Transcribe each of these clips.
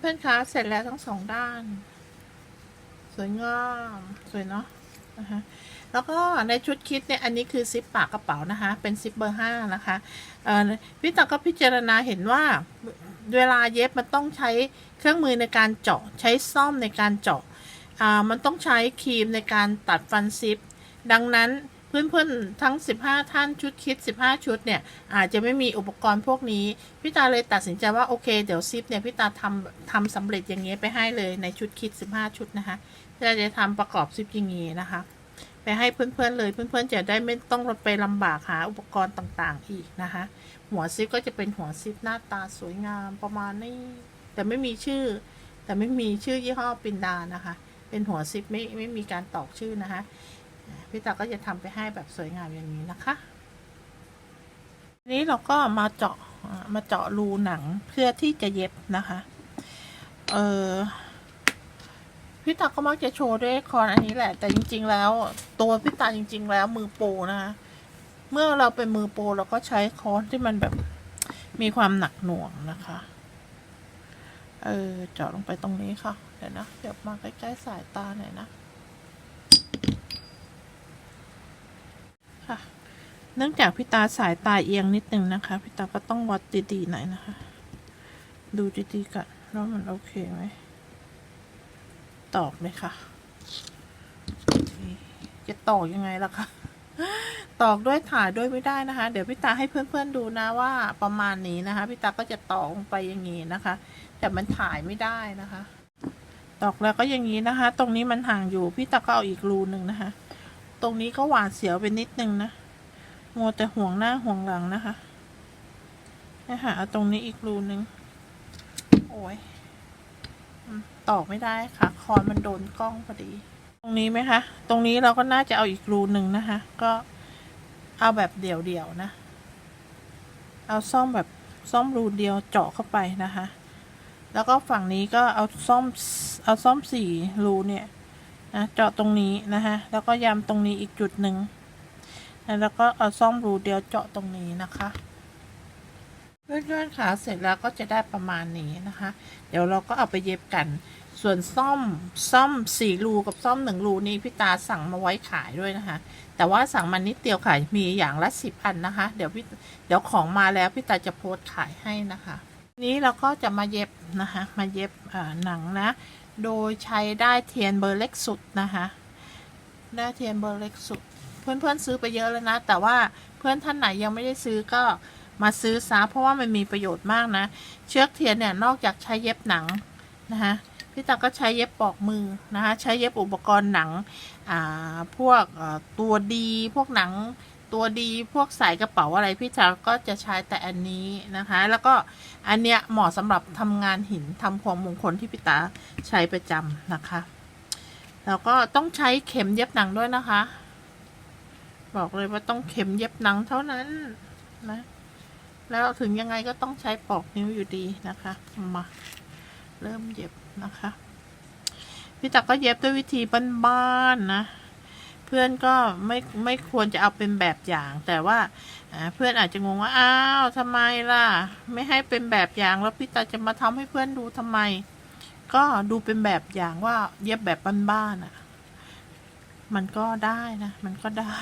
เพื่อนๆคะเสร็จแล้วทั้งสองด้าน สวยงามสวยเนาะนะคะแล้วก็ในชุดคิดเนี่ยอันนี้คือซิปปากกระเป๋านะคะ เป็นซิปเบอร์ห้านะคะพี่ตาก็พิจารณาเห็นว่าเวลาเย็บมันต้องใช้เครื่องมือในการเจาะ ใช้ซ่อมในการเจาะมันต้องใช้ครีมในการตัดฟันซิป ดังนั้น เพื่อนๆ ทั้ง 15 ท่านชุดคิด 15 ชุดเนี่ย อาจจะไม่มีอุปกรณ์พวกนี้ พี่ตาเลยตัดสินใจว่า โอเค เดี๋ยวซิปเนี่ย พี่ตาทำทำสำเร็จอย่างเงี้ยไปให้เลยในชุดคิด 15 ชุดนะคะพี่ตาจะทำประกอบซิปอย่างงี้นะคะ ไปให้เพื่อนๆ เลยเพื่อนๆ จะได้ไม่ต้องไปลำบากหาอุปกรณ์ต่างๆ อีกนะคะ หัวซิปก็จะเป็นหัวซิปหน้าตาสวยงามประมาณนี้ แต่ไม่มีชื่อ แต่ไม่มีชื่อยี่ห้อปินดานะคะ เป็นหัวซิปไม่ไม่มีการตอกชื่อนะคะ พี่ตาก็จะทำไปให้แบบสวยงามอย่างนี้นะคะนี้เราก็มาเจาะมาเจาะรูหนังเพื่อที่จะเย็บนะคะ เออพี่ตาก็มักจะโชว์ด้วยคอนอันนี้แหละ แต่จริง ๆ แล้ว ตัวพี่ตาจริง ๆ แล้วมือโปรนะคะ เมื่อเราเป็นมือโปรเราก็ใช้คอนที่มันแบบมีความหนักหน่วงนะคะ เออเจาะลงไปตรงนี้ค่ะ เดี๋ยวนะ เดี๋ยวมาใกล้ๆสายตาหน่อยนะ ค่ะ เนื่องจากพี่ตาสายตาเอียงนิดนึงนะคะพี่ตาก็ต้องวัดดีๆหน่อยนะคะ ดูดีๆก่อนว่ามันโอเคไหมตอกเลยค่ะ จะตอกยังไงล่ะคะตอกด้วยถ่ายด้วยไม่ได้นะคะ เดี๋ยวพี่ตาให้เพื่อนๆดูนะว่าประมาณนี้นะคะพี่ตาก็จะตอกลงไปอย่างนี้นะคะ แต่มันถ่ายไม่ได้นะคะ ตอกแล้วก็อย่างนี้นะคะ ตรงนี้มันห่างอยู่พี่ตาก็เอาอีกรูหนึ่งนะคะ ตรงนี้ก็หวาดเสียวไปนิดนึงนะมัวแต่ห่วงหน้าห่วงหลังนะคะนะคะเอาตรงนี้อีกรูนึง โอ้ยอืมตอกไม่ได้ค่ะ คอนมันโดนกล้องพอดี ตรงนี้ไหมคะ ตรงนี้เราก็น่าจะเอาอีกรูหนึ่งนะคะ ก็เอาแบบเดี่ยวๆนะ เอาซ่อมแบบซ่อมรูเดียวเจาะเข้าไปนะคะ แล้วก็ฝั่งนี้ก็เอาซ่อมเอาซ่อมสี่รูเนี่ย นะเจาะตรงนี้นะคะแล้วก็ย้ำตรงนี้อีกจุดหนึ่งแล้วก็เอาซ่อมรูเดียวเจาะตรงนี้นะคะเพื่อนๆค่ะเสร็จแล้วก็จะได้ประมาณนี้นะคะ เดี๋ยวเราก็เอาไปเย็บกัน ส่วนซ่อมซ่อมสี่รูกับซ่อมหนึ่งรูนี้พี่ตาสั่งมาไว้ขายด้วยนะคะ แต่ว่าสั่งมานิดเดียวขายมีอย่างละสิบอันนะคะ เดี๋ยวพี่เดี๋ยวของมาแล้วพี่ตาจะโพสต์ขายให้นะคะ นี้เราก็จะมาเย็บนะคะ มาเย็บหนังนะ โดยใช้ได้เทียนเบอร์เล็กสุดนะคะได้เทียนเบอร์เล็กสุด เพื่อนๆซื้อไปเยอะแล้วนะ แต่ว่าเพื่อนท่านไหนยังไม่ได้ซื้อก็มาซื้อซะเพราะว่ามันมีประโยชน์มากนะ เชือกเทียนเนี่ยนอกจากใช้เย็บหนังนะคะพี่ตาก็ใช้เย็บปอกมือนะคะใช้เย็บอุปกรณ์หนัง อ่า พวกตัวดี พวกหนัง ตัวดีพวกสายกระเป๋าอะไรพี่ตาก็จะใช้แต่อันนี้นะคะ แล้วก็อันเนี้ยเหมาะสำหรับทำงานหินทำพวงมงคลที่พี่ตาใช้ประจำนะคะ แล้วก็ต้องใช้เข็มเย็บหนังด้วยนะคะ บอกเลยว่าต้องเข็มเย็บหนังเท่านั้นนะแล้วถึงยังไงก็ต้องใช้ปอกนิ้วอยู่ดีนะคะมาเริ่มเย็บนะคะ พี่ตักก็เย็บด้วยวิธีบ้านๆนะ เพื่อนก็ไม่ไม่ควรจะเอาเป็นแบบอย่าง แต่ว่าเพื่อนอาจจะงงว่าอ้าวทำไมล่ะ ไม่ให้เป็นแบบอย่างแล้วพี่ตาจะมาทำให้เพื่อนดูทำไม ก็ดูเป็นแบบอย่างว่าเย็บแบบบ้านๆอะ มันก็ได้นะ มันก็ได้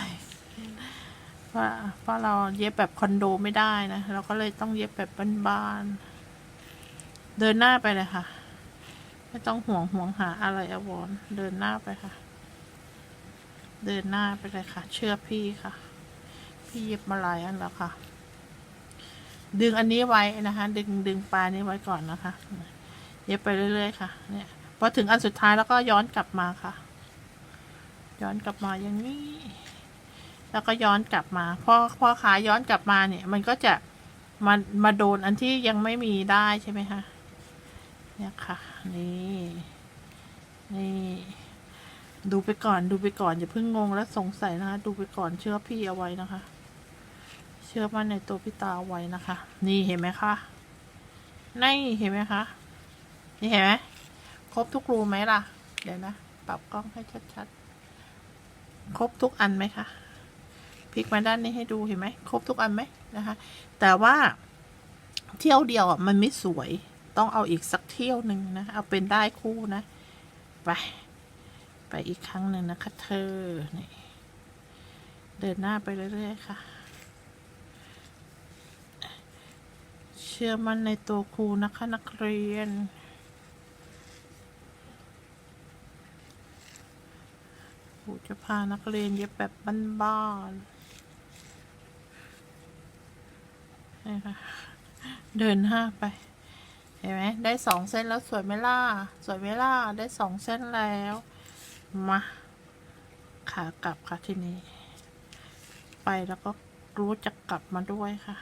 เพราะเพราะเราเย็บแบบคอนโดไม่ได้นะเราก็เลยต้องเย็บแบบบ้านๆเดินหน้าไปเลยค่ะ ไม่ต้องห่วงห่วงหาอะไรอวรเดินหน้าไปค่ะ เดินหน้าไปเลยค่ะ เชื่อพี่ค่ะ พี่เย็บมาหลายอันแล้วค่ะ ดึงอันนี้ไว้นะคะ ดึงดึงปลายนี้ไว้ก่อนนะคะ เย็บไปเรื่อยๆค่ะ เนี่ยพอถึงอันสุดท้ายแล้วก็ย้อนกลับมาค่ะ ย้อนกลับมาอย่างนี้ แล้วก็ย้อนกลับมาพอพอขาย้อนกลับมาเนี่ย มันก็จะมามาโดนอันที่ยังไม่มีได้ใช่ไหมคะเนี่ยค่ะ นี่ นี่ ดูไปก่อนดูไปก่อน อย่าเพิ่งงงและสงสัยนะคะ ดูไปก่อนเชื่อพี่เอาไว้นะคะ เชื่อมั่นในตัวพี่ตาเอาไว้นะคะ นี่เห็นไหมคะนี่เห็นไหมคะ นี่เห็นไหมครบทุกรูไหมล่ะ เดี๋ยวนะ ปรับกล้องให้ชัดๆ ครบทุกอันไหมคะ พลิกมาด้านนี้ให้ดูเห็นไหม ครบทุกอันไหมนะคะ แต่ว่าเที่ยวเดียวอะมันไม่สวย ต้องเอาอีกสักเที่ยวหนึ่งนะ เอาเป็นได้คู่นะ ไป ไปอีกครั้งหนึ่งนะคะ เธอนี่เดินหน้าไปเรื่อยๆค่ะ เชื่อมั่นในตัวครูนะคะนักเรียน ครูจะพานักเรียนเย็บแบบบ้านๆนี่ค่ะเดินหน้าไป เห็นไหมได้สองเส้นแล้วสวยไหมล่ะ สวยไหมล่ะ ได้สองเส้นแล้ว มาขากลับค่ะทีนี้ ไปแล้วก็รู้จะกลับมาด้วยค่ะ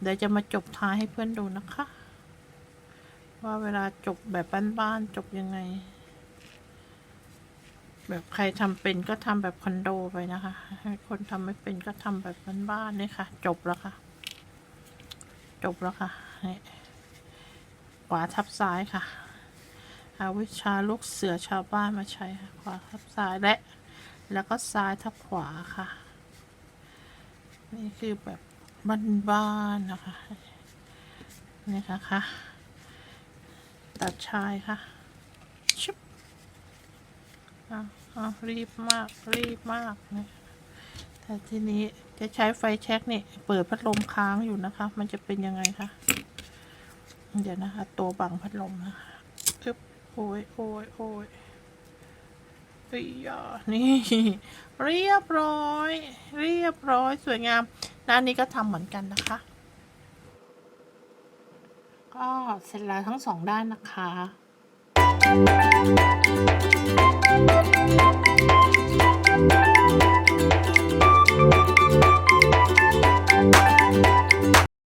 เดี๋ยวจะมาจบท้ายให้เพื่อนดูนะคะ ว่าเวลาจบแบบบ้านๆจบยังไง แบบใครทำเป็นก็ทำแบบคอนโดไปนะคะให้คนทำไม่เป็นก็ทำแบบบ้านๆนี่ค่ะ จบแล้วค่ะ จบแล้วค่ะนี่ขวาทับซ้ายค่ะ เอาวิชาลูกเสือชาวบ้านมาใช้ค่ะขวาทับซ้ายและ แล้วก็ซ้ายทับขวาค่ะ นี่คือแบบบ้านๆนะคะ นี่ค่ะค่ะตัดชายค่ะชุบอ้าวอ้าวรีบมากรีบมากนะแต่ทีนี้จะใช้ไฟแช็กนี่ เปิดพัดลมค้างอยู่นะคะ มันจะเป็นยังไงคะ เดี๋ยวนะคะ ตัวบังพัดลมนะคะชึบ โอ้ยโอ้ยโอ้ยเรียนี่เรียบร้อย เรียบร้อยสวยงามด้านนี้ก็ทำเหมือนกันนะคะ ก็เสร็จแล้วทั้งสองด้านนะคะ